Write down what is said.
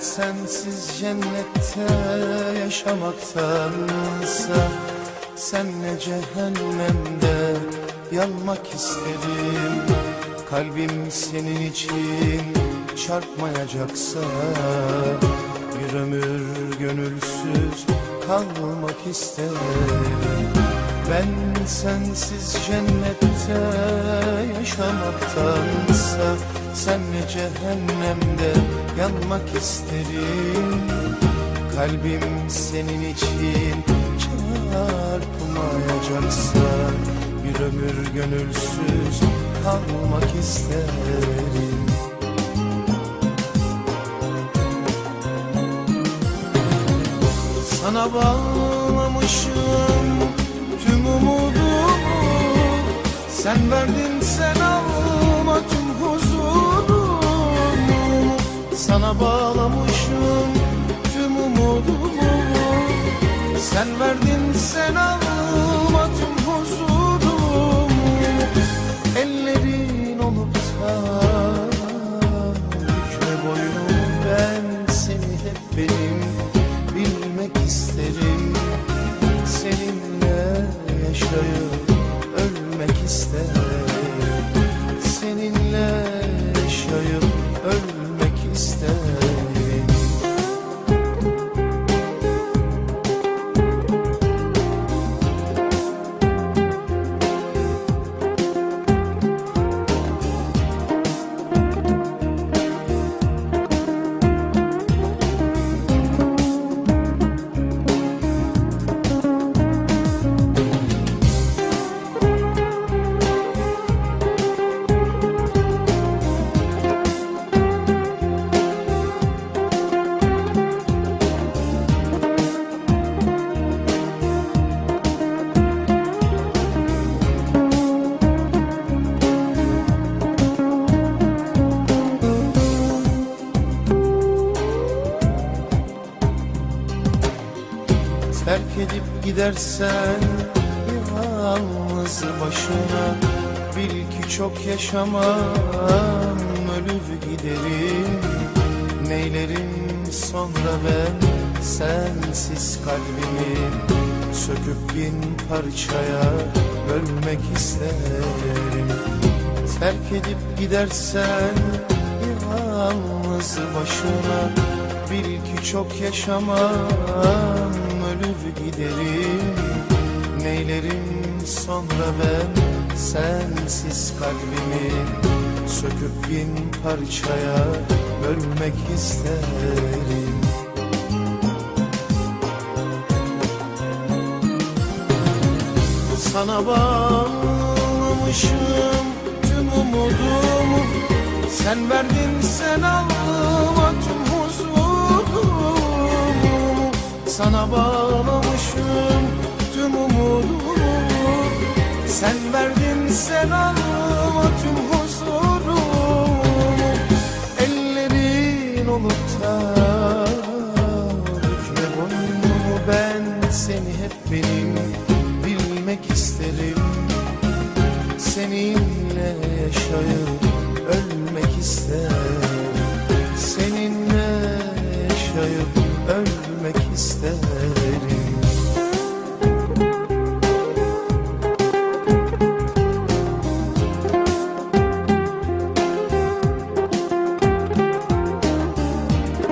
sensiz cennette yaşamaktansa Senle cehennemde yanmak isterim Kalbim senin için çarpmayacaksa Bir ömür gönülsüz kalmak isterim. Ben sensiz cennette yaşamaktansa Senle cehennemde yanmak isterim. Kalbim senin için çarpmayacaksa Bir ömür gönülsüz kalmak isterim. Sana bağlamışım tüm umudumu. Sen verdin sen Bağlamışım tüm umudumu. Sen verdin sen alma tüm huzurumu Ellerin olup da bükme boynu ben seni hep benim bilmek isterim. Seninle yaşayıp Terk edip gidersen yalnız başına Bil ki çok yaşamam ölür giderim. Neylerim sonra ben sensiz kalbimi Söküp bin parçaya bölmek isterim. Terk edip gidersen yalnız başına Bil ki çok yaşamam ölür giderim. Neylerim sonra ben sensiz kalbimi Söküp bin parçaya bölmek isterim. Sana bağlamışım tüm umudumu. Sen verdin sen alma Sana bağlamışım tüm umudumu. Sen verdin sen alma tüm huzurumu. Ellerin olup da bükme boynumu Ben seni hep benim bilmek isterim. Seninle yaşayıp